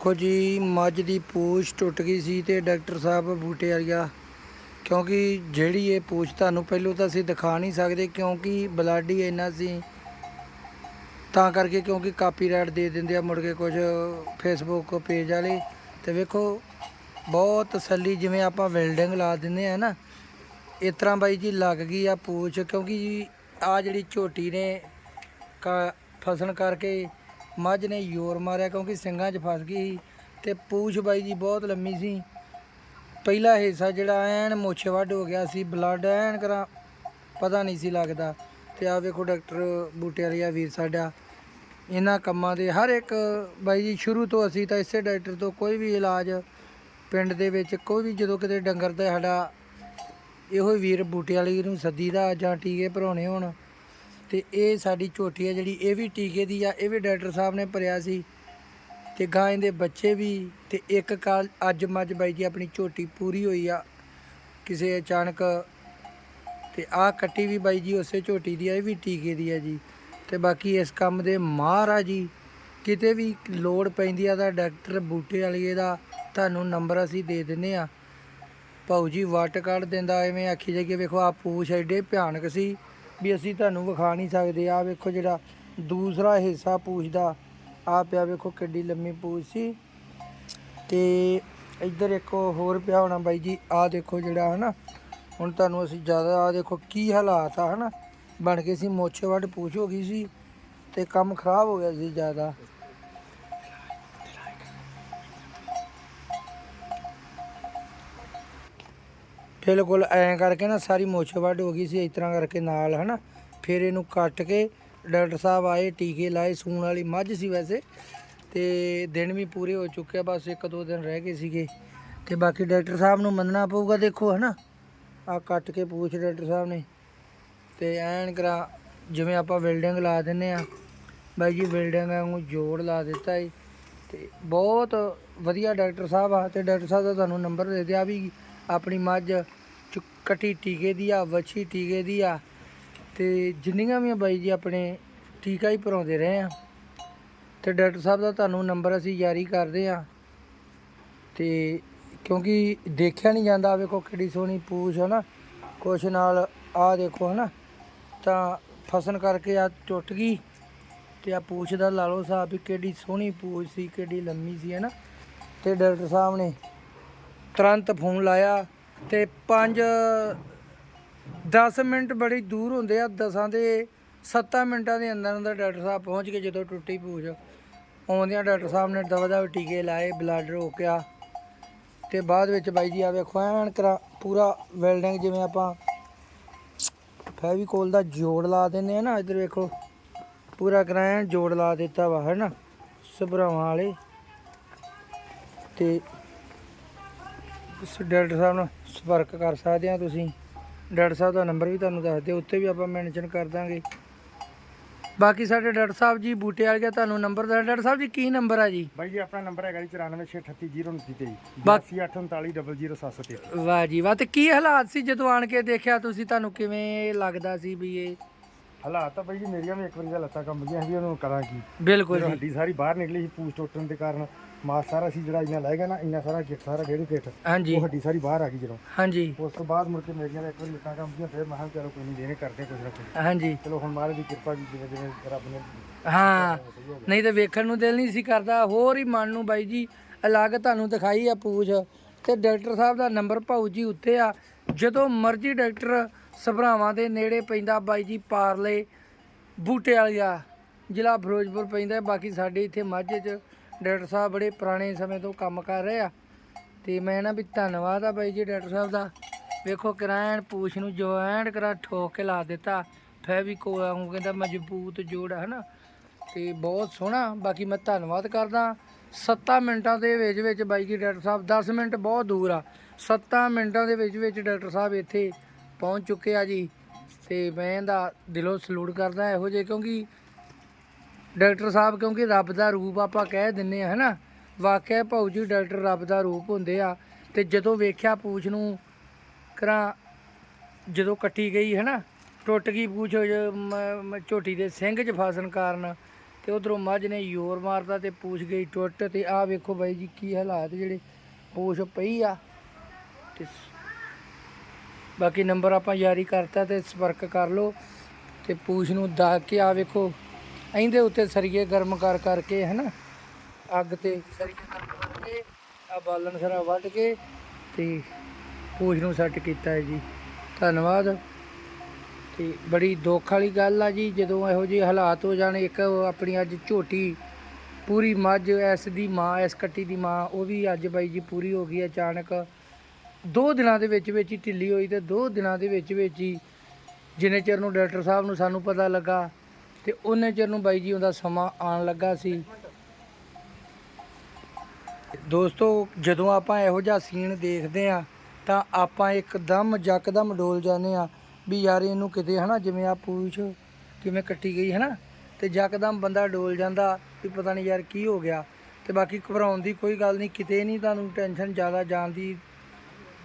ਦੇਖੋ ਜੀ, ਮੱਝ ਦੀ ਪੂਛ ਟੁੱਟ ਗਈ ਸੀ ਤੇ ਡਾਕਟਰ ਸਾਹਿਬ ਬੂਟੇ ਵਾਲੀਆ ਕਿਉਂਕਿ ਜਿਹੜੀ ਇਹ ਪੂਛ ਤੁਹਾਨੂੰ ਪਹਿਲੋਂ ਤਾਂ ਅਸੀਂ ਦਿਖਾ ਨਹੀਂ ਸਕਦੇ, ਕਿਉਂਕਿ ਬਲੱਡ ਹੀ ਇੰਨਾ ਸੀ। ਤਾਂ ਕਰਕੇ ਕਿਉਂਕਿ ਕਾਪੀਰਾਈਟ ਦੇ ਦਿੰਦੇ ਆ ਮੁੜ ਕੇ ਕੁਝ ਫੇਸਬੁੱਕ ਪੇਜ ਵਾਲੇ। ਤੇ ਵੇਖੋ, ਬਹੁਤ ਤਸੱਲੀ ਜਿਵੇਂ ਆਪਾਂ ਵੈਲਡਿੰਗ ਲਾ ਦਿੰਦੇ ਆ ਨਾ, ਇਸ ਤਰ੍ਹਾਂ ਬਾਈ ਜੀ ਲੱਗ ਗਈ ਆ ਪੂਛ। ਕਿਉਂਕਿ ਆ ਜਿਹੜੀ ਝੋਟੀ ਨੇ ਕਾ, ਫਸਣ ਕਰਕੇ ਮੱਝ ਨੇ ਯੋਰ ਮਾਰਿਆ ਕਿਉਂਕਿ ਸਿੰਘਾਂ 'ਚ ਫਸ ਗਈ ਸੀ ਤੇ ਪੂਛ ਬਾਈ ਜੀ ਬਹੁਤ ਲੰਮੀ ਸੀ। ਪਹਿਲਾ ਹਿੱਸਾ ਜਿਹੜਾ ਐਨ ਮੁੱਛ ਵੱਢ ਹੋ ਗਿਆ ਸੀ ਬਲੱਡ ਐਨ ਕਰਾ, ਪਤਾ ਨਹੀਂ ਸੀ ਲੱਗਦਾ। ਤੇ ਆ ਵੇਖੋ ਡਾਕਟਰ ਬੂਟੇ ਵਾਲੀਆ ਵੀਰ ਸਾਡਾ, ਇਹਨਾਂ ਕੰਮਾਂ ਦੇ ਹਰ ਇੱਕ ਬਾਈ ਜੀ, ਸ਼ੁਰੂ ਤੋਂ ਅਸੀਂ ਤਾਂ ਇਸੇ ਡਾਕਟਰ ਤੋਂ ਕੋਈ ਵੀ ਇਲਾਜ ਪਿੰਡ ਦੇ ਵਿੱਚ, ਕੋਈ ਵੀ ਜਦੋਂ ਕਿਤੇ ਡੰਗਰ ਦਾ ਸਾਡਾ ਇਹੋ ਹੀ ਵੀਰ ਬੂਟੇ ਵਾਲੀ ਨੂੰ ਸੱਦੀ ਦਾ ਜਾਂ ਟੀਕੇ ਭਰਾਉਣੇ ਹੋਣ ਤੇ ਇਹ ਸਾਡੀ ਝੋਟੀ ਹੈ ਜਿਹੜੀ, ਇਹ ਵੀ ਟੀਕੇ ਦੀ ਆ, ਇਹ ਵੀ ਡਾਕਟਰ ਸਾਹਿਬ ਨੇ ਭਰਿਆ ਸੀ ਤੇ ਗਾਂ ਦੇ ਬੱਚੇ ਵੀ ਤੇ ਇੱਕ ਕਾਲ ਅੱਜ ਮੱਝ ਬਾਈ ਜੀ ਆਪਣੀ ਝੋਟੀ ਪੂਰੀ ਹੋਈ ਆ ਕਿਸੇ ਅਚਾਨਕ ਤੇ ਆਹ ਕੱਟੀ ਵੀ ਬਾਈ ਜੀ ਉਸੇ ਝੋਟੀ ਦੀ ਆ, ਇਹ ਵੀ ਟੀਕੇ ਦੀ ਆ ਜੀ ਤੇ ਬਾਕੀ ਇਸ ਕੰਮ ਦੇ ਮਾਹਰ ਆ ਜੀ, ਕਿਤੇ ਵੀ ਲੋੜ ਪੈਂਦੀ ਆ ਤਾਂ ਡਾਕਟਰ ਬੂਟੇ ਵਾਲੀਏ ਦਾ ਤੁਹਾਨੂੰ ਨੰਬਰ ਅਸੀਂ ਦੇ ਦਿੰਨੇ ਆ। ਭਾਊ ਜੀ ਵੱਟ ਕਾਰਡ ਦਿੰਦਾ, ਐਵੇਂ ਆਖੀ ਜਾਈਏ, ਵੇਖੋ ਆ ਪੂਛ ਐਡੇ ਭਿਆਨਕ ਸੀ। ਵੀ ਅਸੀਂ ਤੁਹਾਨੂੰ ਵਿਖਾ ਨਹੀਂ ਸਕਦੇ। ਆ ਵੇਖੋ ਜਿਹੜਾ ਦੂਸਰਾ ਹਿੱਸਾ ਪੂਛ ਦਾ ਆ ਪਿਆ ਵੇਖੋ ਕਿੱਡੀ ਲੰਮੀ ਪੂਛ ਸੀ। ਤੇ ਇੱਧਰ ਇੱਕ ਹੋਰ ਪਿਆ ਹੋਣਾ ਬਾਈ ਜੀ। ਆ ਦੇਖੋ ਜਿਹੜਾ ਹਨਾ, ਹੁਣ ਤੁਹਾਨੂੰ ਅਸੀਂ ਜ਼ਿਆਦਾ ਆ ਦੇਖੋ ਕੀ ਹਾਲਾਤ ਆ ਹਨਾ। ਬਣ ਕੇ ਸੀ ਮੋਛੇ ਵੱਟ ਪੂਛ ਹੋ ਗਈ ਸੀ ਤੇ ਕੰਮ ਖਰਾਬ ਹੋ ਗਿਆ ਸੀ ਜ਼ਿਆਦਾ। ਬਿਲਕੁਲ ਐਂ ਕਰਕੇ ਨਾ ਸਾਰੀ ਮੁੱਛ ਵੱਢ ਹੋ ਗਈ ਸੀ, ਇਸ ਤਰ੍ਹਾਂ ਕਰਕੇ ਨਾਲ, ਹਨਾ। ਫਿਰ ਇਹਨੂੰ ਕੱਟ ਕੇ ਡਾਕਟਰ ਸਾਹਿਬ ਆਏ, ਟੀਕੇ ਲਾਏ, ਸੂਣ ਵਾਲੀ ਮੱਝ ਸੀ ਵੈਸੇ। ਤੇ ਦਿਨ ਵੀ ਪੂਰੇ ਹੋ ਚੁੱਕੇ ਆ, ਬਸ ਇੱਕ ਦੋ ਦਿਨ ਰਹਿ ਗਏ ਸੀਗੇ। ਤੇ ਬਾਕੀ ਡਾਕਟਰ ਸਾਹਿਬ ਨੂੰ ਮੰਨਣਾ ਪਊਗਾ, ਦੇਖੋ, ਹਨਾ। ਆ ਕੱਟ ਕੇ ਪੂਛ ਡਾਕਟਰ ਸਾਹਿਬ ਨੇ। ਤੇ ਐਨ ਕਰਾ, ਜਿਵੇਂ ਆਪਾਂ ਬਿਲਡਿੰਗ ਲਾ ਦਿੰਨੇ ਆ। ਬਾਈ ਜੀ ਬਿਲਡਿੰਗ ਨੂੰ ਜੋੜ ਲਾ ਦਿੱਤਾ ਏ। ਤੇ ਬਹੁਤ ਵਧੀਆ ਡਾਕਟਰ ਸਾਹਿਬ ਆ। ਤੇ ਡਾਕਟਰ ਸਾਹਿਬ ਦਾ ਤੁਹਾਨੂੰ ਨੰਬਰ ਦੇ ਦਿਆ ਵੀ ਆਪਣੀ ਮੱਝ ਕੱਟੀ ਟੀਕੇ ਦੀ ਆ, ਵੱਛੀ ਟੀਕੇ ਦੀ ਆ, ਤੇ ਜਿੰਨੀਆਂ ਵੀ ਆ ਬਾਈ ਜੀ ਆਪਣੇ ਟੀਕਾ ਹੀ ਭਰਾਉਂਦੇ ਰਹੇ ਆ। ਤੇ ਡਾਕਟਰ ਸਾਹਿਬ ਦਾ ਤੁਹਾਨੂੰ ਨੰਬਰ ਅਸੀਂ ਜਾਰੀ ਕਰਦੇ ਆ। ਤੇ ਕਿਉਂਕਿ ਦੇਖਿਆ ਨਹੀਂ ਜਾਂਦਾ, ਵੇਖੋ ਕਿਹੜੀ ਸੋਹਣੀ ਪੂਛ ਹੈ ਨਾ, ਕੁਛ ਨਾਲ ਆ ਦੇਖੋ ਹਨਾ, ਤਾਂ ਫਸਣ ਕਰਕੇ ਆ ਟੁੱਟ ਗਈ। ਤੇ ਆ ਪੂਛ ਦਾ ਲਾ ਲਓ ਸਾਹਿਬ ਵੀ ਕਿਹੜੀ ਸੋਹਣੀ ਪੂਛ ਸੀ ਕਿਹੜੀ ਲੰਮੀ ਸੀ ਹੈ ਨਾ ਤੇ ਡਾਕਟਰ ਸਾਹਿਬ ਨੇ ਤੁਰੰਤ ਫੋਨ ਲਾਇਆ ਤੇ 5 10 ਮਿੰਟ ਬੜੀ ਦੂਰ ਹੁੰਦੇ ਆ, ਦਸਾਂ ਦੇ 7 ਮਿੰਟਾਂ ਦੇ ਅੰਦਰ ਅੰਦਰ ਡਾਕਟਰ ਸਾਹਿਬ ਪਹੁੰਚ ਕੇ ਜਦੋਂ ਟੁੱਟੀ ਪੂਛ। ਆਉਂਦਿਆਂ ਡਾਕਟਰ ਸਾਹਿਬ ਨੇ ਦਵਾ ਦਵਾ ਟੀਕੇ ਲਾਏ ਬਲੱਡ ਰੋਕਿਆ ਤੇ ਬਾਅਦ ਵਿੱਚ ਬਾਈ ਜੀ ਆ ਵੇਖੋ, ਐਨ ਕਰਾ, ਪੂਰਾ ਵੈਲਡਿੰਗ ਜਿਵੇਂ ਆਪਾਂ ਫੈਵੀਕੋਲ ਦਾ ਜੋੜ ਲਾ ਦਿੰਦੇ ਆ ਨਾ, ਇੱਧਰ ਵੇਖੋ, ਪੂਰਾ ਕਰਾਇਆ ਜੋੜ ਲਾ ਦਿੱਤਾ ਵਾ ਹੈ ਨਾ ਸਭਰਾਵਾਂ ਵਾਲੇ। ਤੇ ਤੁਸੀਂ ਡਾਕਟਰ ਸਾਹਿਬ ਨਾਲ ਸੰਪਰਕ ਕਰ ਸਕਦੇ ਆ ਤੁਸੀਂ। ਡਾਕਟਰ ਸਾਹਿਬ ਦਾ ਨੰਬਰ ਵੀ ਤੁਹਾਨੂੰ ਦੱਸ ਦਿਓ ਉੱਤੇ ਵੀ ਆਪਾਂ ਮੈਂਸ਼ਨ ਕਰ ਦਾਂਗੇ। ਬਾਕੀ ਸਾਡੇ ਡਾਕਟਰ ਸਾਹਿਬ ਜੀ ਬੂਟੇ ਵਾਲੇ ਦਾ ਤੁਹਾਨੂੰ ਨੰਬਰ ਦਾ ਡਾਕਟਰ ਸਾਹਿਬ ਜੀ ਕੀ ਨੰਬਰ ਆ ਜੀ? ਬਾਈ ਜੀ ਆਪਣਾ ਨੰਬਰ ਹੈਗਾ ਜੀ 94633029 ਬਾ- 8839000733 ਵਾਹ ਜੀ ਵਾਹ। ਤੇ ਕੀ ਹਾਲਾਤ ਸੀ ਜਦੋਂ ਆਣ ਕੇ ਦੇਖਿਆ ਤੁਸੀਂ ਤੁਹਾਨੂੰ ਕਿਵੇਂ ਲੱਗਦਾ ਸੀ ਵੀ ਇਹ? ਹਾਲਾਤ ਤਾਂ ਬਾਈ ਜੀ ਮੇਰੀਆਂ ਵੀ ਇੱਕ ਵਾਰੀ ਦਾ ਲੱਤਾਂ ਕੰਬ ਗਈਆਂ ਸੀ ਉਹਨੂੰ ਕਰਾਂ ਕੀ? ਬਿਲਕੁਲ ਜੀ। ਹੱਡੀ ਸਾਰੀ ਬਾਹਰ ਨਿਕਲੀ ਸੀ ਪੂਛ ਟੁੱਟਣ ਦੇ ਕਾਰਨ। ਮਾਸ ਸਾਰਾ ਸੀ ਜਿਹੜਾ ਇੰਨਾ ਲੈ ਗਿਆ ਨਾ ਇੰਨਾ ਸਾਰਾ ਗਿੱਟ ਸਾਰਾ ਡੇਢ ਗਿੱਟ ਹਾਂਜੀ। ਉਹ ਹੱਡੀ ਸਾਰੀ ਬਾਹਰ ਆ ਗਈ ਜਦੋਂ। ਹਾਂਜੀ। ਉਸ ਤੋਂ ਬਾਅਦ ਮੁੜ ਕੇ ਮੇਰੀਆਂ ਇੱਕ ਵਾਰੀ ਲੱਤਾਂ ਕੰਬ ਗਈਆਂ ਫਿਰ ਮੈਂ ਕਿਹਾ ਚਲੋ ਕੋਈ ਨਹੀਂ ਦੇਣੇ ਕਰਦੇ ਕੁਝ ਨਾ ਕੁਝ ਹਾਂਜੀ। ਚਲੋ ਹੁਣ ਮਹਾਰਾਜ ਦੀ ਕਿਰਪਾ ਜੀ ਜਿਵੇਂ ਜਿਵੇਂ ਰੱਬ ਨੇ ਹਾਂ ਨਹੀਂ ਤੇ ਵੇਖਣ ਨੂੰ ਦਿਲ ਨਹੀਂ ਸੀ ਕਰਦਾ ਹੋਰ ਹੀ ਮਨ ਨੂੰ ਬਾਈ ਜੀ ਅਲੱਗ ਤੁਹਾਨੂੰ ਦਿਖਾਈ ਆ ਪੂਛ। ਤੇ ਡਾਕਟਰ ਸਾਹਿਬ ਦਾ ਨੰਬਰ ਭਾਊ ਜੀ ਉੱਤੇ ਆ। ਜਦੋਂ ਮਰਜ਼ੀ ਡਾਕਟਰ ਸਭਰਾਵਾਂ ਦੇ ਨੇੜੇ ਪੈਂਦਾ ਬਾਈ ਜੀ ਪਾਰਲੇ ਬੂਟੇ ਵਾਲੀਆ ਜ਼ਿਲ੍ਹਾ ਫਿਰੋਜ਼ਪੁਰ ਪੈਂਦਾ ਬਾਕੀ ਸਾਡੇ ਇੱਥੇ ਮਾਝੇ 'ਚ ਡਾਕਟਰ ਸਾਹਿਬ ਬੜੇ ਪੁਰਾਣੇ ਸਮੇਂ ਤੋਂ ਕੰਮ ਕਰ ਰਹੇ ਆ। ਤੇ ਮੈਂ ਨਾ ਵੀ ਧੰਨਵਾਦ ਆ ਬਾਈ ਜੀ ਡਾਕਟਰ ਸਾਹਿਬ ਦਾ। ਵੇਖੋ ਕਿਰਾਇਣ ਪੂਛ ਨੂੰ ਜੋ ਐਂਡ ਕਰਾ ਠੋਕ ਕੇ ਲਾ ਦਿੱਤਾ। ਫੈਵੀਕੋਲ ਵਾਂਗੂ ਕਹਿੰਦਾ ਮਜ਼ਬੂਤ ਜੋੜ ਹੈ ਨਾ ਤੇ ਬਹੁਤ ਸੋਹਣਾ। ਬਾਕੀ ਮੈਂ ਧੰਨਵਾਦ ਕਰਦਾ। 7 ਮਿੰਟਾਂ ਦੇ ਵਿੱਚ ਵਿੱਚ ਬਾਈ ਜੀ ਡਾਕਟਰ ਸਾਹਿਬ 10 ਮਿੰਟ ਬਹੁਤ ਦੂਰ ਆ। 7 ਮਿੰਟਾਂ ਦੇ ਵਿੱਚ ਵਿੱਚ ਡਾਕਟਰ ਸਾਹਿਬ ਇੱਥੇ ਪਹੁੰਚ ਚੁੱਕੇ ਆ ਜੀ। ਤੇ ਮੈਂ ਇਹਦਾ ਦਿਲੋਂ ਸਲੂਟ ਕਰਦਾ ਇਹੋ ਜਿਹੇ ਕਿਉਂਕਿ ਡਾਕਟਰ ਸਾਹਿਬ, ਕਿਉਂਕਿ ਰੱਬ ਦਾ ਰੂਪ ਆਪਾਂ ਕਹਿ ਦਿੰਨੇ ਆ, ਹਨਾ? ਵਾਕਿਆ ਭਾਊ ਜੀ, ਡਾਕਟਰ ਰੱਬ ਦਾ ਰੂਪ ਹੁੰਦੇ ਆ। ਤੇ ਜਦੋਂ ਵੇਖਿਆ ਪੂਛ ਨੂੰ ਕਰਾਂ, ਜਦੋਂ ਕੱਟੀ ਗਈ, ਹਨਾ? ਟੁੱਟ ਗਈ ਪੂਛ ਮ- ਝੋਟੀ ਦੇ ਸਿੰਘ 'ਚ ਫਸਣ ਕਾਰਨ, ਤੇ ਉਧਰੋਂ ਮੱਝ ਨੇ ਯੋਰ ਮਾਰਦਾ ਤੇ ਪੂਛ ਗਈ ਟੁੱਟ, ਤੇ ਆਹ ਵੇਖੋ ਬਾਈ ਜੀ, ਕੀ ਹਾਲਾਤ ਜਿਹੜੇ ਪੂਛ ਪਈ ਆ। ਤੇ ਬਾਕੀ ਨੰਬਰ ਆਪਾਂ ਜਾਰੀ ਕਰਤਾ ਤੇ ਸੰਪਰਕ ਕਰ ਲਓ, ਤੇ ਪੂਛ ਨੂੰ ਦਾ ਕੇ ਆ ਵੇਖੋ। ਇਹਦੇ ਉੱਤੇ ਸਰੀਏ ਗਰਮ ਕਰ ਕਰਕੇ ਹੈ ਨਾ ਅੱਗ ਤੇ ਸਰੀਏ ਗਰਮ ਕਰਕੇ ਆ ਬਾਲਣ ਸਾਰਾ ਵੱਢ ਕੇ ਤੇ ਪੂਛ ਨੂੰ ਸੈੱਟ ਕੀਤਾ ਹੈ ਜੀ। ਧੰਨਵਾਦ। ਤੇ ਬੜੀ ਦੁੱਖ ਵਾਲੀ ਗੱਲ ਆ ਜੀ, ਜਦੋਂ ਇਹੋ ਜਿਹੇ ਹਾਲਾਤ ਹੋ ਜਾਣ, ਇੱਕ ਆਪਣੀ ਅੱਜ ਝੋਟੀ ਪੂਰੀ ਮੱਝ, ਐਸ ਦੀ ਮਾਂ, ਐਸ ਕੱਟੀ ਦੀ ਮਾਂ, ਉਹ ਵੀ ਅੱਜ ਬਾਈ ਜੀ ਪੂਰੀ ਹੋ ਗਈ ਅਚਾਨਕ। ਦੋ ਦਿਨਾਂ ਦੇ ਵਿੱਚ ਵਿੱਚ ਹੀ ਢਿੱਲੀ ਹੋਈ ਤੇ ਦੋ ਦਿਨਾਂ ਦੇ ਵਿੱਚ ਵਿੱਚ ਹੀ ਜਿੰਨੇ ਚਿਰ ਨੂੰ ਡਾਕਟਰ ਸਾਹਿਬ ਨੂੰ ਸਾਨੂੰ ਪਤਾ ਲੱਗਾ ਤੇ ਉਹਨੇ ਚਿਰ ਨੂੰ ਬਾਈ ਜੀ ਉਹਦਾ ਸਮਾਂ ਆਉਣ ਲੱਗਾ ਸੀ। ਦੋਸਤੋ, ਜਦੋਂ ਆਪਾਂ ਇਹੋ ਜਿਹਾ ਸੀਨ ਦੇਖਦੇ ਆ ਤਾਂ ਆਪਾਂ ਇੱਕਦਮ ਯਕਦਮ ਡੋਲ ਜਾਂਦੇ ਆ ਵੀ ਯਾਰ ਇਹਨੂੰ ਕਿਤੇ ਹਨਾ, ਜਿਵੇਂ ਆ ਪੂਛ ਕਿਵੇਂ ਕੱਟੀ ਗਈ ਹਨਾ, ਤੇ ਯਕਦਮ ਬੰਦਾ ਡੋਲ ਜਾਂਦਾ ਵੀ ਪਤਾ ਨਹੀਂ ਯਾਰ ਕੀ ਹੋ ਗਿਆ। ਤੇ ਬਾਕੀ ਘਬਰਾਉਣ ਦੀ ਕੋਈ ਗੱਲ ਨਹੀਂ, ਕਿਤੇ ਨਹੀਂ ਤੁਹਾਨੂੰ ਟੈਨਸ਼ਨ ਜ਼ਿਆਦਾ ਜਾਣ ਦੀ,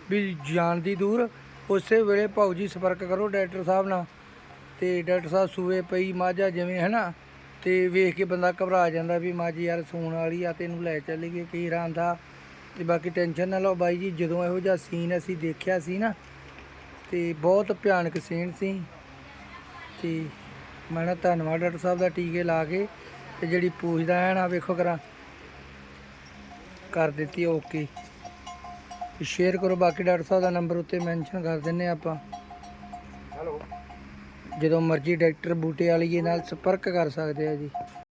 ਵੀ ਜਾਣ ਦੀ ਦੂਰ। ਉਸੇ ਵੇਲੇ ਭਾਊ ਜੀ ਸੰਪਰਕ ਕਰੋ ਡਾਕਟਰ ਸਾਹਿਬ ਨਾਲ। ਤੇ ਡਾਕਟਰ ਸਾਹਿਬ ਸੂਏ ਪਈ ਮਾਝਾ ਜਿਵੇਂ, ਹਨਾ? ਤੇ ਵੇਖ ਕੇ ਬੰਦਾ ਘਬਰਾ ਜਾਂਦਾ ਵੀ ਮੱਝ ਯਾਰ ਸੂਣ ਵਾਲੀ ਆ ਤੇ ਇਹਨੂੰ ਲੈ ਚੱਲੀਏ ਕੀ ਰਾਂਦਾ ਤੇ ਬਾਕੀ ਟੈਨਸ਼ਨ ਨਾ ਲਓ ਬਾਈ ਜੀ, ਜਦੋਂ ਇਹੋ ਜਿਹਾ ਸੀਨ ਅਸੀਂ ਦੇਖਿਆ ਸੀ ਨਾ, ਤੇ ਬਹੁਤ ਭਿਆਨਕ ਸੀਨ ਸੀ। ਤੇ ਮੈਂ ਨਾ ਧੰਨਵਾਦ ਡਾਕਟਰ ਸਾਹਿਬ ਦਾ ਟੀਕੇ ਲਾ ਕੇ ਤੇ ਜਿਹੜੀ ਪੂਛਦਾ ਹੈ ਨਾ, ਵੇਖੋ ਕਰਾਂ। ਕਰ ਦਿੱਤੀ, ਓਕੇ। ਸ਼ੇਅਰ ਕਰੋ, ਬਾਕੀ ਡਾਕਟਰ ਸਾਹਿਬ ਦਾ ਨੰਬਰ ਉੱਤੇ ਮੈਂਸ਼ਨ ਕਰ ਦਿੰਨੇ ਆਪਾਂ। ਜਦੋਂ ਮਰਜ਼ੀ ਡਾਕਟਰ ਬੂਟੇ ਵਾਲੀਏ ਨਾਲ ਸੰਪਰਕ ਕਰ ਸਕਦੇ ਆ ਜੀ।